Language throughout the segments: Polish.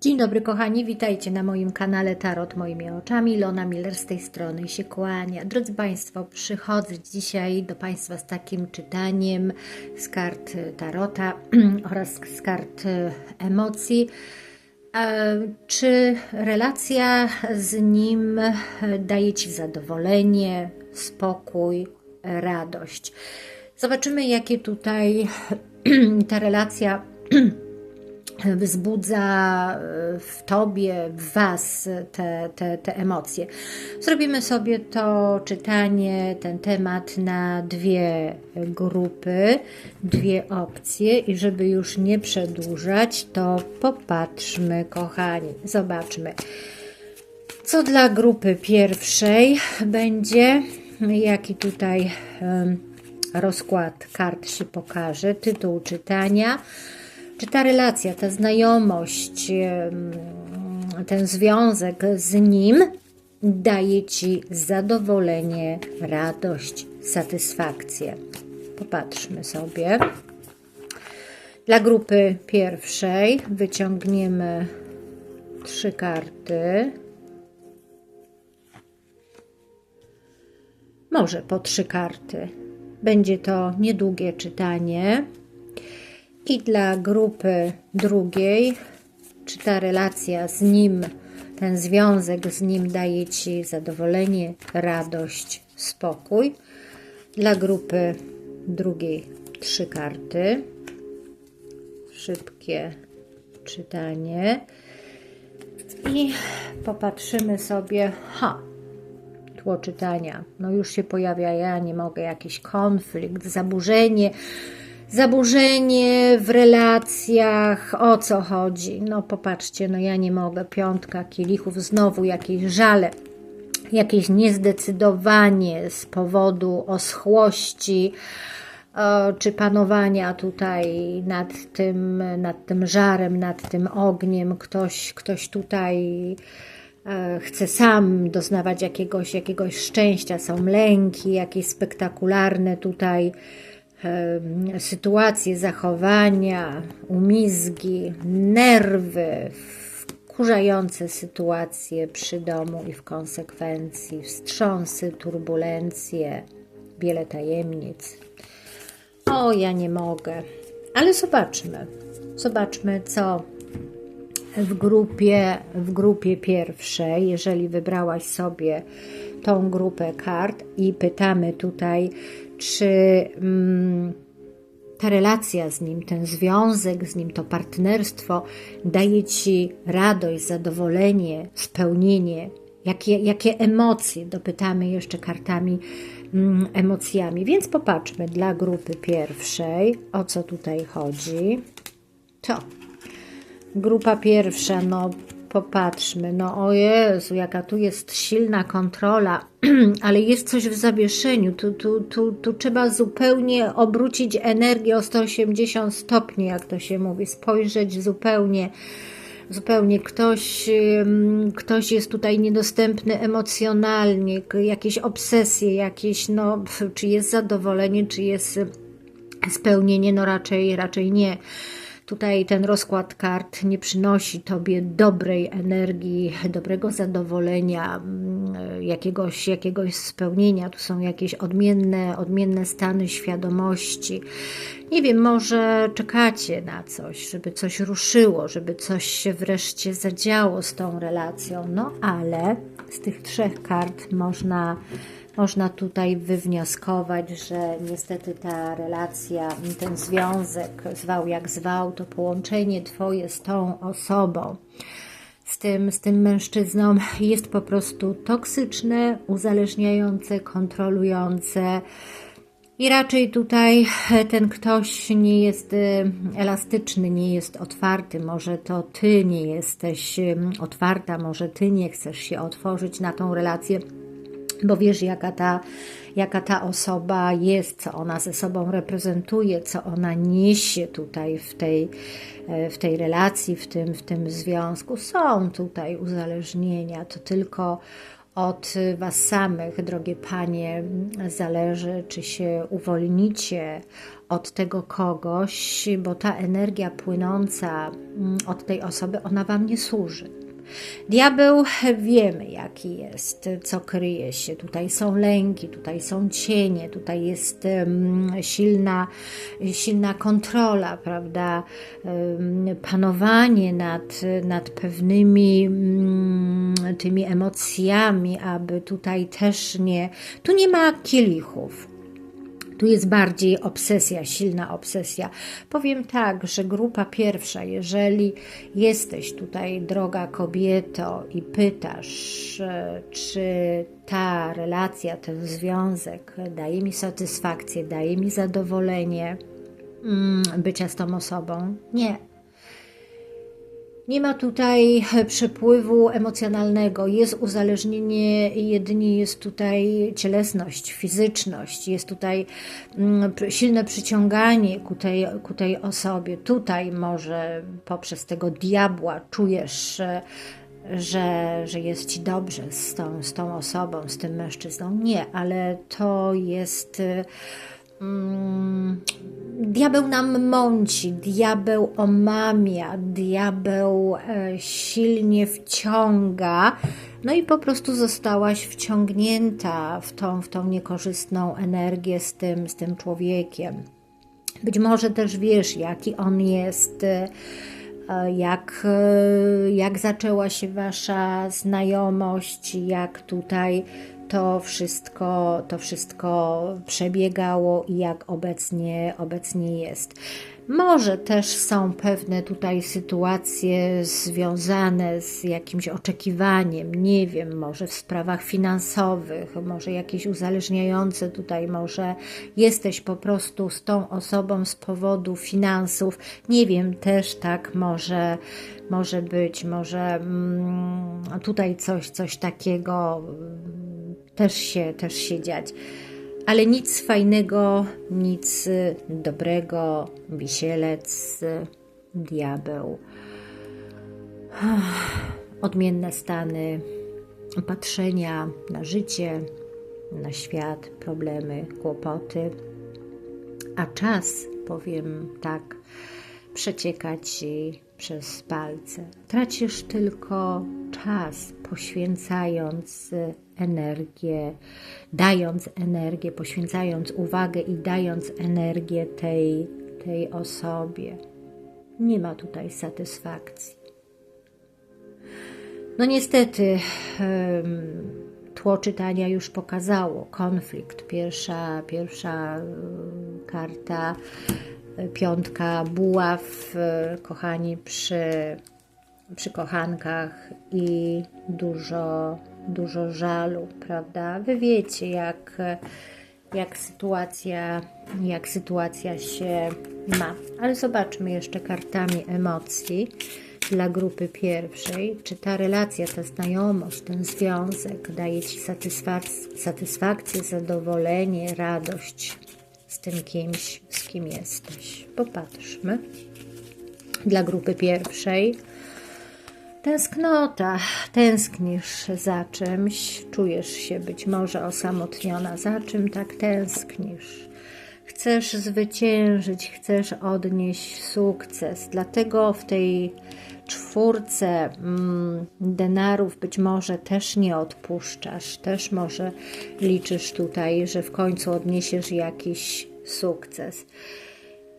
Dzień dobry kochani, witajcie na moim kanale Tarot Moimi Oczami. Lona Miller z tej strony się kłania. Drodzy Państwo, przychodzę dzisiaj do Państwa z takim czytaniem z kart Tarota oraz z kart emocji. E, Czy relacja z nim daje Ci zadowolenie, spokój, radość? Zobaczymy, jakie tutaj ta relacja wzbudza e, w Tobie, w Was te, te, te emocje. Zrobimy sobie to czytanie, ten temat na dwie grupy, dwie opcje i żeby już nie przedłużać, to popatrzmy, kochani, zobaczmy. Co dla grupy pierwszej będzie, jaki tutaj rozkład kart się pokaże, tytuł czytania, czy ta relacja, ta znajomość, ten związek z nim daje Ci zadowolenie, radość, satysfakcję? Popatrzmy sobie. Dla grupy pierwszej wyciągniemy trzy karty. Może po trzy karty. Będzie to niedługie czytanie. I dla grupy drugiej, czy ta relacja z nim, ten związek z nim daje Ci zadowolenie, radość, spokój. Dla grupy drugiej trzy karty. Szybkie czytanie. I popatrzymy sobie, ha, tło czytania. No już się pojawia, ja nie mogę, jakiś konflikt, zaburzenie, zaburzenie w relacjach, o co chodzi? No popatrzcie, no ja nie mogę, piątka kielichów, znowu jakieś żale, jakieś niezdecydowanie z powodu oschłości, czy panowania tutaj nad tym, nad tym żarem, nad tym ogniem. Ktoś, ktoś tutaj e, chce sam doznawać jakiegoś, jakiegoś szczęścia, są lęki, jakieś spektakularne tutaj sytuacje, zachowania, umizgi, nerwy, wkurzające sytuacje przy domu i w konsekwencji, wstrząsy, turbulencje, wiele tajemnic. O, ja nie mogę. Ale zobaczmy. Zobaczmy, co w grupie, w grupie pierwszej, jeżeli wybrałaś sobie tą grupę kart i pytamy tutaj, czy mm, ta relacja z nim, ten związek z nim, to partnerstwo daje ci radość, zadowolenie, spełnienie, jakie, jakie emocje, dopytamy jeszcze kartami mm, emocjami. Więc popatrzmy dla grupy pierwszej, o co tutaj chodzi. To grupa pierwsza, no popatrzmy, no o Jezu, jaka tu jest silna kontrola, ale jest coś w zawieszeniu, tu, tu, tu, tu trzeba zupełnie obrócić energię o 180 stopni, jak to się mówi, spojrzeć zupełnie, zupełnie ktoś, ktoś jest tutaj niedostępny emocjonalnie, jakieś obsesje, jakieś, no, czy jest zadowolenie, czy jest spełnienie, no raczej, raczej nie. Tutaj ten rozkład kart nie przynosi Tobie dobrej energii, dobrego zadowolenia, mm, jakiegoś, jakiegoś spełnienia. Tu są jakieś odmienne, odmienne stany świadomości. Nie wiem, może czekacie na coś, żeby coś ruszyło, żeby coś się wreszcie zadziało z tą relacją. No ale z tych trzech kart można można tutaj wywnioskować, że niestety ta relacja, ten związek, zwał jak zwał, to połączenie Twoje z tą osobą, z tym, z tym mężczyzną jest po prostu toksyczne, uzależniające, kontrolujące. I raczej tutaj ten ktoś nie jest y, elastyczny, nie jest otwarty. Może to ty nie jesteś y, otwarta, może ty nie chcesz się otworzyć na tą relację bo wiesz, jaka ta, jaka ta osoba jest, co ona ze sobą reprezentuje, co ona niesie tutaj w tej, e, w tej relacji, w tym, w tym związku. Są tutaj uzależnienia, to tylko od Was samych, drogie Panie, zależy, czy się uwolnicie od tego kogoś, bo ta energia płynąca mm, od tej osoby, ona Wam nie służy. Diabeł wiemy, jaki jest, co kryje się. Tutaj są lęki, tutaj są cienie, tutaj jest silna, silna kontrola, prawda? Panowanie nad, nad pewnymi um, tymi emocjami, aby tutaj też nie. Tu nie ma kielichów tu jest bardziej obsesja, silna obsesja. Powiem tak, że grupa pierwsza, jeżeli jesteś tutaj, droga kobieto, i pytasz, e, czy ta relacja, ten związek daje mi satysfakcję, daje mi zadowolenie mm, bycia z tą osobą, nie nie ma tutaj przepływu emocjonalnego, jest uzależnienie, jedynie jest tutaj cielesność, fizyczność, jest tutaj mm, silne przyciąganie ku tej, ku tej osobie. Tutaj może poprzez tego diabła czujesz, że, że jest ci dobrze z tą, z tą osobą, z tym mężczyzną. Nie, ale to jest Mm, diabeł nam mąci, diabeł omamia, diabeł e, silnie wciąga, no i po prostu zostałaś wciągnięta w tą, w tą niekorzystną energię z tym, z tym człowiekiem. Być może też wiesz, jaki on jest, e, jak, e, jak zaczęła się wasza znajomość, jak tutaj to wszystko, to wszystko przebiegało i jak obecnie, obecnie jest. Może też są pewne tutaj sytuacje związane z jakimś oczekiwaniem, nie wiem, może w sprawach finansowych, może jakieś uzależniające tutaj, może jesteś po prostu z tą osobą z powodu finansów, nie wiem, też tak może, może być, może mm, tutaj coś, coś takiego też się, też się dziać. Ale nic fajnego, nic dobrego, wisielec, diabeł. Odmienne stany patrzenia na życie, na świat, problemy, kłopoty. A czas, powiem tak, przecieka ci przez palce. Tracisz tylko czas, poświęcając energię, dając energię, poświęcając uwagę i dając energię tej, tej osobie. Nie ma tutaj satysfakcji. No niestety, tło czytania już pokazało konflikt. Pierwsza, pierwsza karta, piątka buław, kochani, przy, przy kochankach i dużo dużo żalu, prawda? Wy wiecie, jak, jak, sytuacja, jak sytuacja się ma. Ale zobaczmy jeszcze kartami emocji dla grupy pierwszej, czy ta relacja, ta znajomość, ten związek daje Ci satysfak- satysfakcję, zadowolenie, radość z tym kimś, z kim jesteś. Popatrzmy. Dla grupy pierwszej Tęsknota, tęsknisz za czymś, czujesz się być może osamotniona, za czym tak tęsknisz. Chcesz zwyciężyć, chcesz odnieść sukces, dlatego w tej czwórce mm, denarów być może też nie odpuszczasz, też może liczysz tutaj, że w końcu odniesiesz jakiś sukces.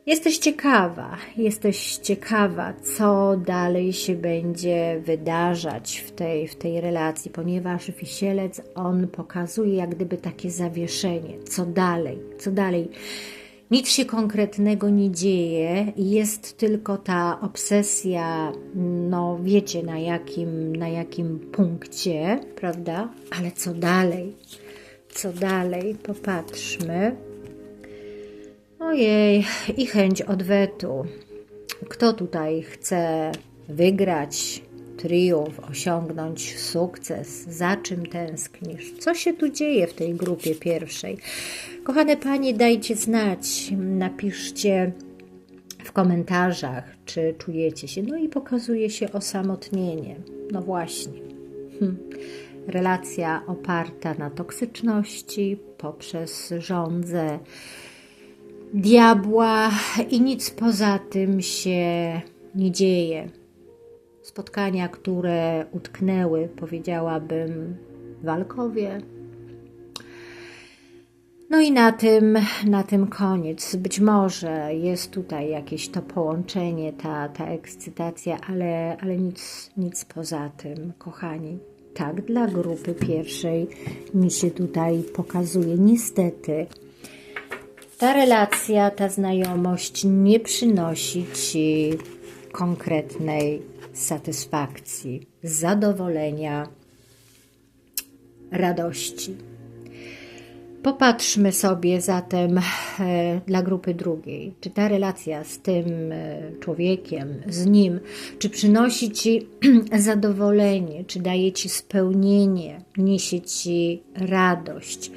Jesteś ciekawa, jesteś ciekawa, co dalej się będzie wydarzać w tej, w tej relacji, ponieważ wisielec on pokazuje jak gdyby takie zawieszenie, co dalej, co dalej. Nic się konkretnego nie dzieje, jest tylko ta obsesja, no wiecie na jakim, na jakim punkcie, prawda? Ale co dalej? Co dalej? Popatrzmy. Ojej, i chęć odwetu. Kto tutaj chce wygrać triumf, osiągnąć sukces? Za czym tęsknisz? Co się tu dzieje w tej grupie pierwszej? Kochane panie, dajcie znać, napiszcie w komentarzach, czy czujecie się. No i pokazuje się osamotnienie. No właśnie. Hm. Relacja oparta na toksyczności poprzez żądzę diabła i nic poza tym się nie dzieje. Spotkania, które utknęły, powiedziałabym, walkowie. No i na tym, na tym koniec. Być może jest tutaj jakieś to połączenie, ta, ta ekscytacja, ale, ale nic, nic poza tym, kochani. Tak, dla grupy pierwszej mi się tutaj pokazuje. Niestety, ta relacja, ta znajomość nie przynosi Ci konkretnej satysfakcji, zadowolenia, radości. Popatrzmy sobie zatem e, dla grupy drugiej, czy ta relacja z tym e, człowiekiem, z nim, czy przynosi ci zadowolenie, czy daje ci spełnienie, niesie ci radość.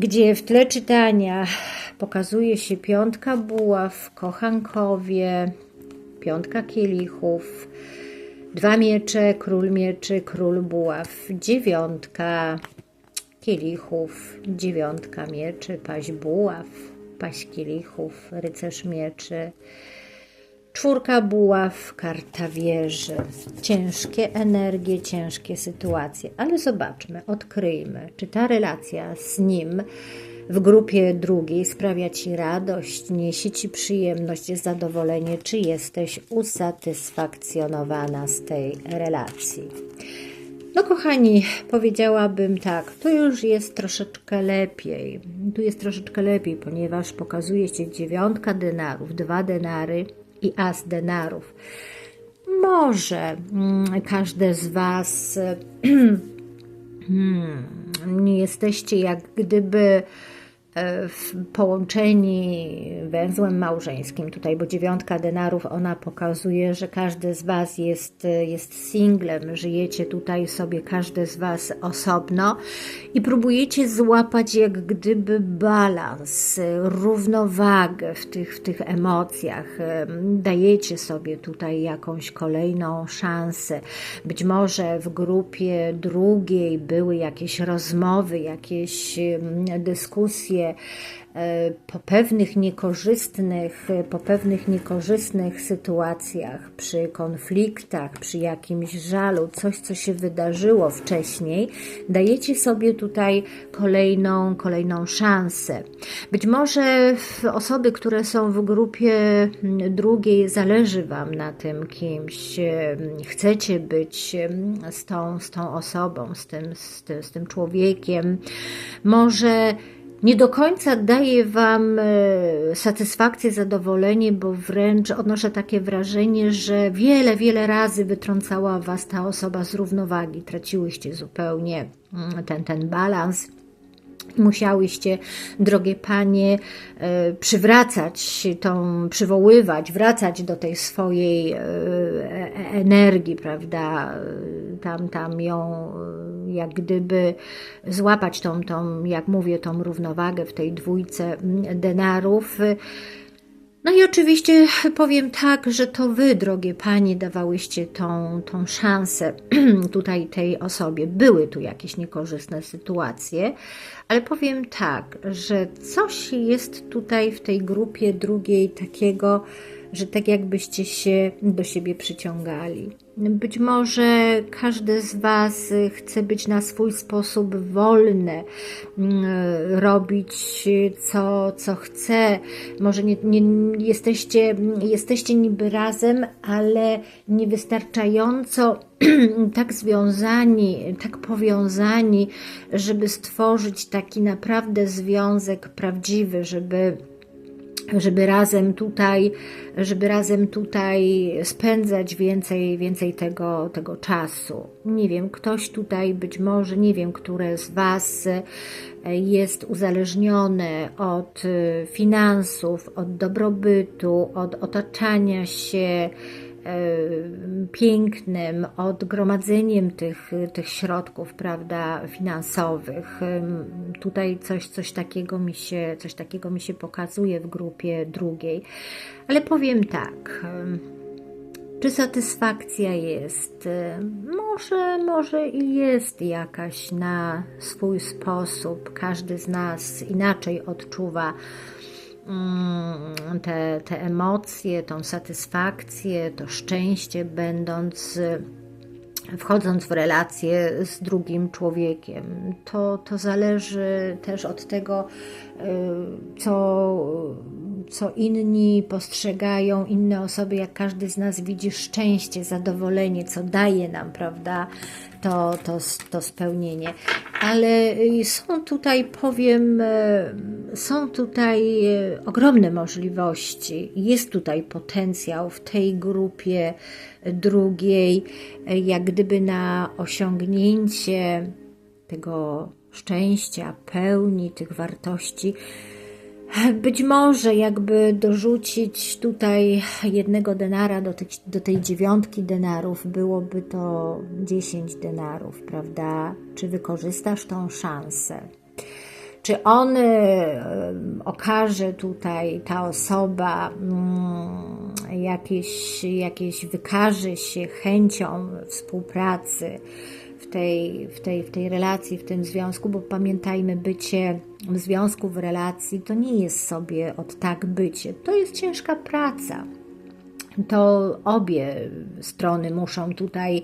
Gdzie w tle czytania pokazuje się piątka buław, kochankowie, piątka kielichów, dwa miecze, król mieczy, król buław, dziewiątka kielichów, dziewiątka mieczy, paść buław, paść kielichów, rycerz mieczy, czwórka buław, karta wieży. Ciężkie energie, ciężkie sytuacje, ale zobaczmy, odkryjmy, czy ta relacja z nim w grupie drugiej sprawia Ci radość, niesie Ci przyjemność, zadowolenie, czy jesteś usatysfakcjonowana z tej relacji. No kochani, powiedziałabym tak, to już jest troszeczkę lepiej. Tu jest troszeczkę lepiej, ponieważ pokazuje się dziewiątka denarów, dwa denary i as denarów. Może mm, każde z Was hmm, nie jesteście jak gdyby połączeni węzłem małżeńskim tutaj, bo dziewiątka denarów, ona pokazuje, że każdy z Was jest, jest singlem, żyjecie tutaj sobie każdy z Was osobno i próbujecie złapać jak gdyby balans, równowagę w tych, w tych emocjach. E, dajecie sobie tutaj jakąś kolejną szansę. Być może w grupie drugiej były jakieś rozmowy, jakieś dyskusje, E, po pewnych niekorzystnych, po pewnych niekorzystnych sytuacjach, przy konfliktach, przy jakimś żalu, coś, co się wydarzyło wcześniej, dajecie sobie tutaj kolejną, kolejną szansę. Być może osoby, które są w grupie drugiej, zależy Wam na tym kimś, chcecie być z tą, z tą osobą, z tym, z tym, z tym człowiekiem. Może nie do końca daje Wam e, satysfakcję, zadowolenie, bo wręcz odnoszę takie wrażenie, że wiele, wiele razy wytrącała Was ta osoba z równowagi. Traciłyście zupełnie mm, ten, ten balans. Musiałyście, drogie panie, e, przywracać tą, przywoływać, wracać do tej swojej e, energii, prawda? Tam, tam ją jak gdyby złapać tą, tą, jak mówię, tą równowagę w tej dwójce denarów. No i oczywiście powiem tak, że to Wy, drogie Panie, dawałyście tą, tą szansę tutaj tej osobie. Były tu jakieś niekorzystne sytuacje, ale powiem tak, że coś jest tutaj w tej grupie drugiej takiego, że tak jakbyście się do siebie przyciągali. Być może każdy z Was chce być na swój sposób wolny, mm, robić co, co chce. Może nie, nie jesteście, jesteście niby razem, ale niewystarczająco tak związani, tak powiązani, żeby stworzyć taki naprawdę związek prawdziwy, żeby żeby razem tutaj, żeby razem tutaj spędzać więcej, więcej tego, tego czasu. Nie wiem, ktoś tutaj być może, nie wiem, które z Was jest uzależnione od finansów, od dobrobytu, od otaczania się E, pięknym odgromadzeniem tych, tych środków, prawda, finansowych. Tutaj coś, coś, takiego mi się, coś takiego mi się pokazuje w grupie drugiej. Ale powiem tak, Czy satysfakcja jest? Może, może i jest jakaś na swój sposób. Każdy z nas inaczej odczuwa te, te emocje, tą satysfakcję, to szczęście, będąc wchodząc w relację z drugim człowiekiem. To, to zależy też od tego, co, co inni postrzegają, inne osoby, jak każdy z nas widzi szczęście, zadowolenie, co daje nam, prawda, to, to, to spełnienie. Ale y, są tutaj, powiem, y, są tutaj ogromne możliwości. Jest tutaj potencjał w tej grupie drugiej, jak gdyby na osiągnięcie tego szczęścia, pełni tych wartości. Być może jakby dorzucić tutaj jednego denara do, do tej dziewiątki denarów, byłoby to 10 denarów, prawda? Czy wykorzystasz tą szansę? Czy on okaże tutaj, ta osoba, mm, jakieś, jakieś wykaże się chęcią współpracy tej, w, tej, w tej relacji, w tym związku, bo pamiętajmy, bycie w związku, w relacji to nie jest sobie od tak bycie, to jest ciężka praca to obie strony muszą tutaj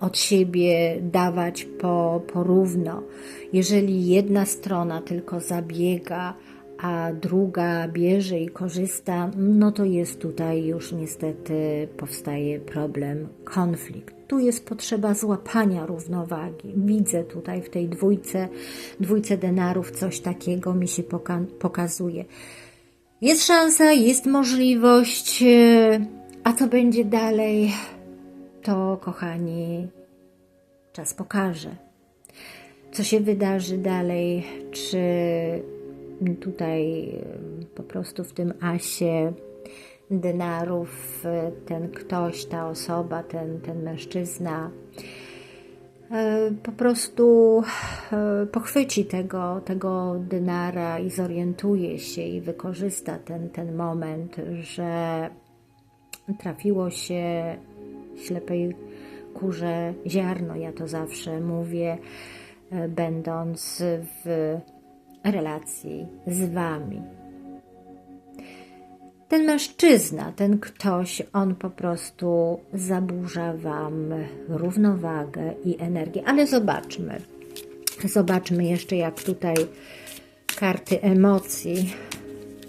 od siebie dawać po, porówno. Jeżeli jedna strona tylko zabiega, a druga bierze i korzysta, no to jest tutaj już niestety powstaje problem, konflikt. Tu jest potrzeba złapania równowagi. Widzę tutaj w tej dwójce, dwójce denarów coś takiego mi się poka pokazuje. Jest szansa, jest możliwość, e, a co będzie dalej, to kochani, czas pokaże. Co się wydarzy dalej, czy tutaj po prostu w tym asie denarów ten ktoś, ta osoba, ten, ten mężczyzna e, po prostu e, pochwyci tego, tego denara i zorientuje się i wykorzysta ten, ten moment, że trafiło się ślepej kurze ziarno, ja to zawsze mówię, e, będąc w relacji z Wami. Ten mężczyzna, ten ktoś, on po prostu zaburza Wam równowagę i energię. Ale zobaczmy, zobaczmy jeszcze, jak tutaj karty emocji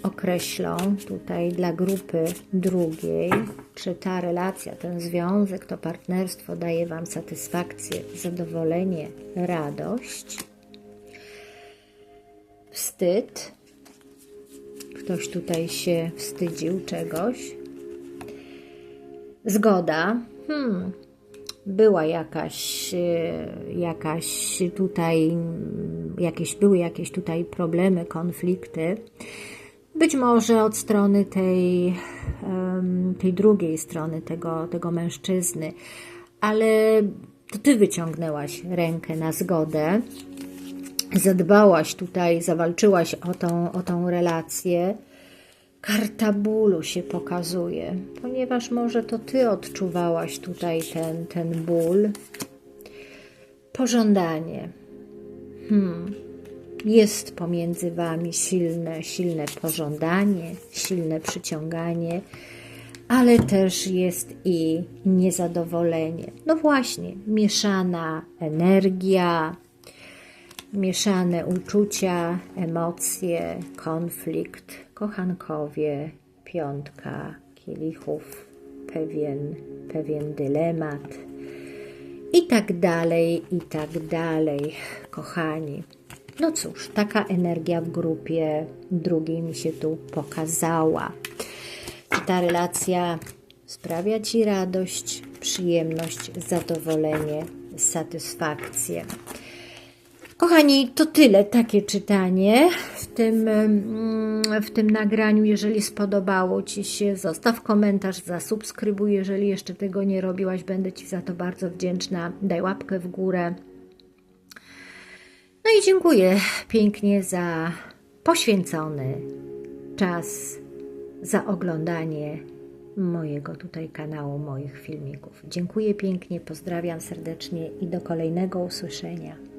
określą tutaj dla grupy drugiej, czy ta relacja, ten związek, to partnerstwo daje Wam satysfakcję, zadowolenie, radość, wstyd. Ktoś tutaj się wstydził czegoś. Zgoda. Hmm, była jakaś, jakaś tutaj, jakieś, były jakieś tutaj problemy, konflikty. Być może od strony tej, tej drugiej strony tego, tego mężczyzny, ale to ty wyciągnęłaś rękę na zgodę, zadbałaś tutaj, zawalczyłaś o tą, o tą relację. Karta bólu się pokazuje, ponieważ może to ty odczuwałaś tutaj ten, ten ból. Pożądanie. Hmm jest pomiędzy Wami silne, silne pożądanie, silne przyciąganie, ale też jest i niezadowolenie. No właśnie, mieszana energia, mieszane uczucia, emocje, konflikt, kochankowie, piątka kielichów, pewien, pewien dylemat i tak dalej, i tak dalej, kochani. No cóż, taka energia w grupie drugiej mi się tu pokazała. Czy ta relacja sprawia Ci radość, przyjemność, zadowolenie, satysfakcję? Kochani, to tyle, takie czytanie w tym, w tym nagraniu. Jeżeli spodobało Ci się, zostaw komentarz, zasubskrybuj. Jeżeli jeszcze tego nie robiłaś, będę Ci za to bardzo wdzięczna. Daj łapkę w górę. No i dziękuję pięknie za poświęcony czas, za oglądanie mojego tutaj kanału, moich filmików. Dziękuję pięknie, pozdrawiam serdecznie i do kolejnego usłyszenia.